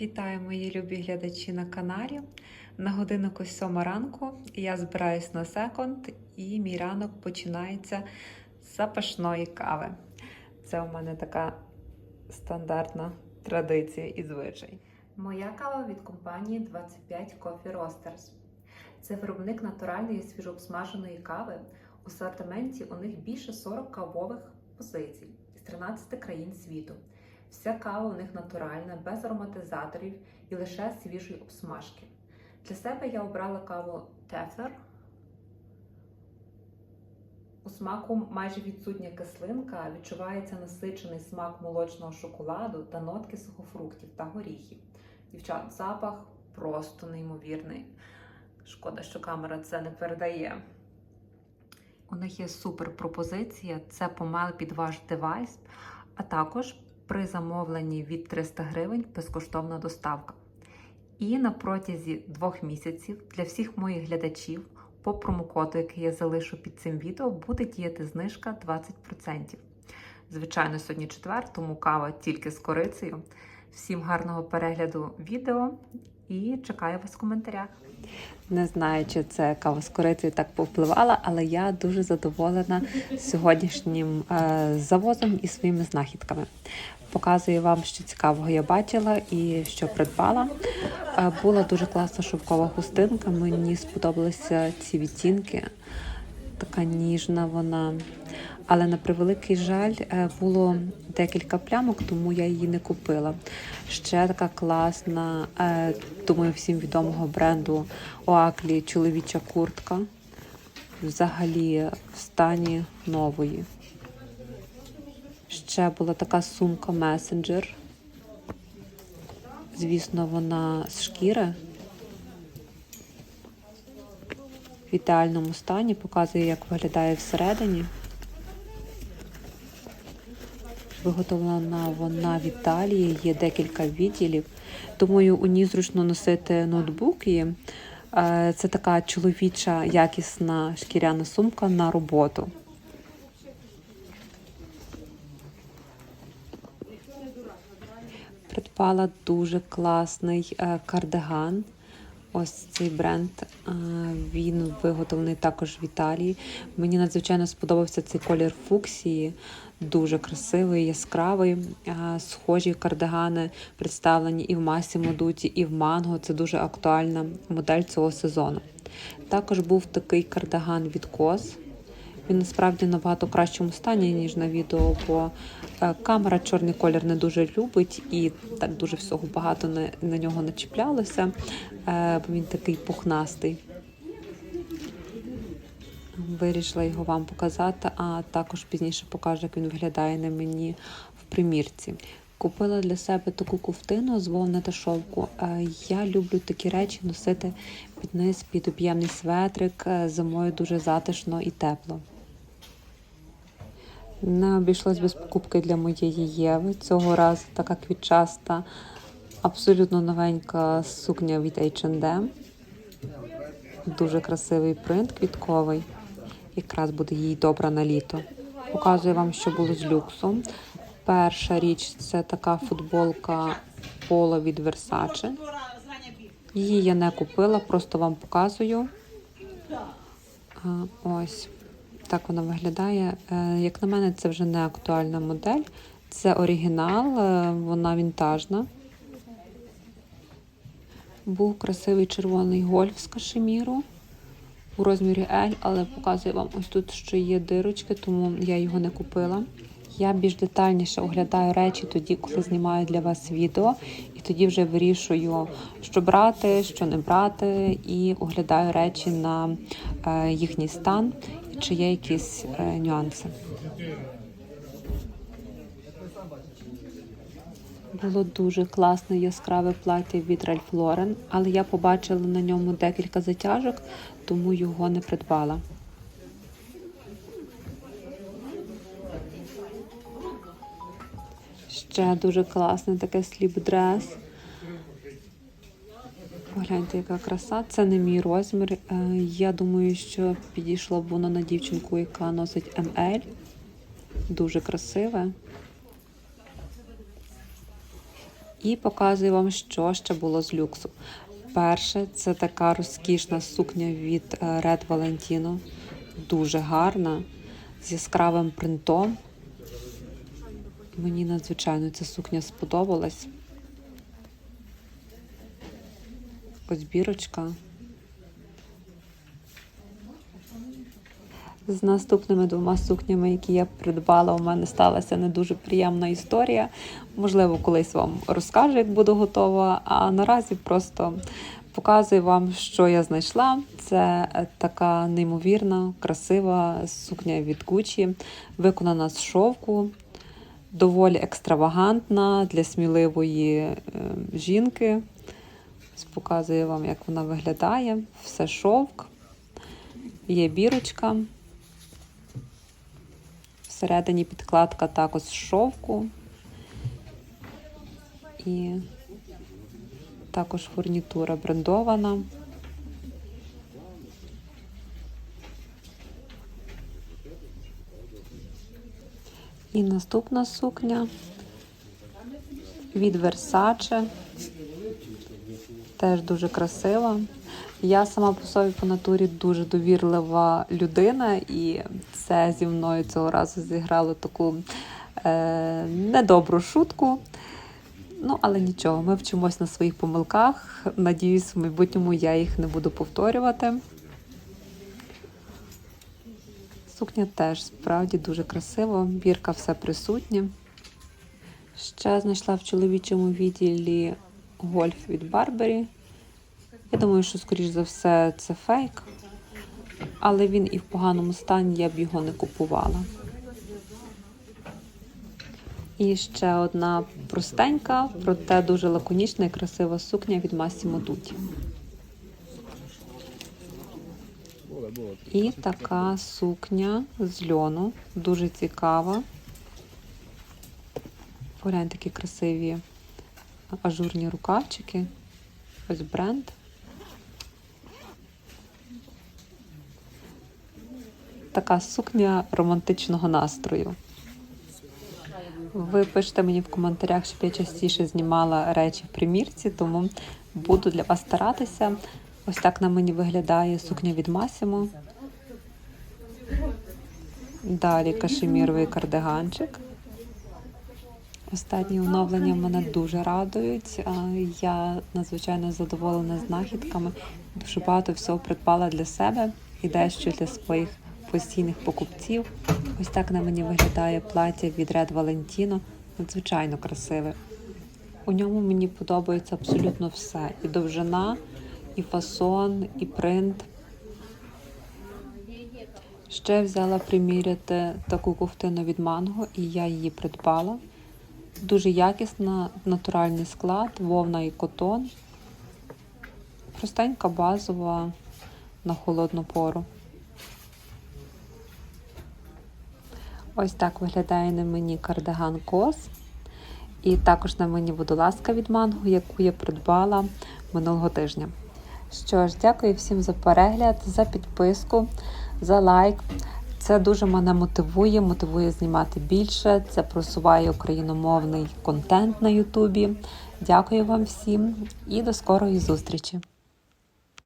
Вітаю мої любі глядачі на каналі. На годиннику 7 ранку я збираюсь на секонд, і мій ранок починається з запашної кави. Це у мене така стандартна традиція і звичай. Моя кава від компанії 25 Coffee Roasters. Це виробник натуральної свіжообсмаженої кави. У асортименті у них більше 40 кавових позицій з 13 країн світу. Вся кава у них натуральна, без ароматизаторів і лише свіжої обсмажки. Для себе я обрала каву Тефер. У смаку майже відсутня кислинка, відчувається насичений смак молочного шоколаду та нотки сухофруктів та горіхів. Дівчат, запах просто неймовірний. Шкода, що камера це не передає. У них є супер пропозиція: це помел під ваш девайс, а також при замовленні від 300 гривень безкоштовна доставка. І на протязі двох місяців для всіх моїх глядачів по промокоду, який я залишу під цим відео, буде діяти знижка 20%. Звичайно, сьогодні четвер, тому кава тільки з корицею. Всім гарного перегляду відео і чекаю вас в коментарях. Не знаю, чи це кава з корицею так повпливала, але я дуже задоволена сьогоднішнім е, завозом і своїми знахідками. Показую вам, що цікавого я бачила і що придбала. Е, Була дуже класна шовкова хустинка. Мені сподобалися ці відтінки. Така ніжна вона. Але на превеликий жаль, е, було декілька плямок, тому я її не купила. Ще така класна, е, думаю, всім відомого бренду Оаклі чоловіча куртка. Взагалі в стані нової. Ще була така сумка месенджер. Звісно, вона з шкіри. В ідеальному стані показує, як виглядає всередині. Виготовлена вона в Італії, є декілька відділів. Думаю, у ній зручно носити ноутбуки. Е, Це така чоловіча якісна шкіряна сумка на роботу. Придбала дуже класний е, кардиган. Ось цей бренд. е, Він виготовлений також в Італії. Мені надзвичайно сподобався цей колір фуксії. Дуже красивий, яскравий. Е, Схожі кардигани представлені і в масі Модуті, і в манго. Це дуже актуальна модель цього сезону. Також був такий кардиган від Кос. Він насправді набагато кращому стані, ніж на відео, бо е, камера чорний колір не дуже любить і так дуже всього багато на, на нього начіплялося, е, бо він такий пухнастий. Вирішила його вам показати, а також пізніше покажу, як він виглядає на мені в примірці. Купила для себе таку ковтину з вовни та шовку. Е, Я люблю такі речі носити під низ, під об'ємний светрик. Зимою дуже затишно і тепло. Не обійшлось без покупки для моєї Єви. Цього разу така квітчаста, абсолютно новенька сукня від H&M. Дуже красивий принт квітковий. Якраз буде їй добра на літо. Показую вам, що було з люксом. Перша річ це така футболка поло від Versace. Її я не купила, просто вам показую. Ось так вона виглядає. Е, Як на мене, це вже не актуальна модель. Це оригінал, е, вона вінтажна. Був красивий червоний гольф з кашеміру у розмірі L, але показую вам ось тут, що є дирочки, тому я його не купила. Я більш детальніше оглядаю речі тоді, коли знімаю для вас відео, і тоді вже вирішую, що брати, що не брати, і оглядаю речі на е, їхній стан, чи є якісь е, нюанси. Було дуже класне яскраве плаття від Ralph Lauren, але я побачила на ньому декілька затяжок, тому його не придбала. Ще дуже класне таке сліп-дрес. Погляньте, яка краса. Це не мій розмір. Е, Я думаю, що підійшло б воно на дівчинку, яка носить МЛ. Дуже красиве. І показую вам, що ще було з люксу. Перше, це така розкішна сукня від е, Red Valentino. Дуже гарна, з яскравим принтом. Мені надзвичайно ця сукня сподобалась. Ось бірочка. З наступними двома сукнями, які я придбала, у мене сталася не дуже приємна історія. Можливо, колись вам розкажу, як буду готова. А наразі просто показую вам, що я знайшла. Це така неймовірна, красива сукня від Gucci, виконана з шовку, доволі екстравагантна для сміливої е, жінки. Показую вам, як вона виглядає. Все шовк, є бірочка. Всередині підкладка також з шовку. І також фурнітура брендована. І наступна сукня від Versace. Теж дуже красива. Я сама по собі по натурі дуже довірлива людина, і це зі мною цього разу зіграло таку е, недобру шутку. Ну, але нічого, ми вчимось на своїх помилках. Надіюсь, в майбутньому я їх не буду повторювати. Сукня теж справді дуже красива, бірка все присутня. Ще знайшла в чоловічому відділі гольф від Барбері. Я думаю, що, скоріш за все, це фейк, але він і в поганому стані я б його не купувала. І ще одна простенька, проте дуже лаконічна і красива сукня від Massimo Dutti. І така сукня з льону, дуже цікава. Погляньте, такі красиві ажурні рукавчики. Ось бренд. Така сукня романтичного настрою. Ви пишете мені в коментарях, щоб я частіше знімала речі в примірці, тому буду для вас старатися. Ось так на мені виглядає сукня від Massimo. Далі кашеміровий кардиганчик. Останні оновлення мене дуже радують. Я надзвичайно задоволена знахідками. Дуже багато всього придбала для себе і дещо для своїх постійних покупців. Ось так на мені виглядає плаття від Red Valentino. Надзвичайно красиве. У ньому мені подобається абсолютно все. І довжина, і фасон, і принт. Ще взяла приміряти таку ковтину від манго, і я її придбала. Дуже якісна, натуральний склад, вовна і котон. Простенька базова на холодну пору. Ось так виглядає на мені кардиган кос. І також на мені водолазка від манго, яку я придбала минулого тижня. Що ж, дякую всім за перегляд, за підписку, за лайк. Це дуже мене мотивує, мотивує знімати більше. Це просуває україномовний контент на Ютубі. Дякую вам всім і до скорої зустрічі!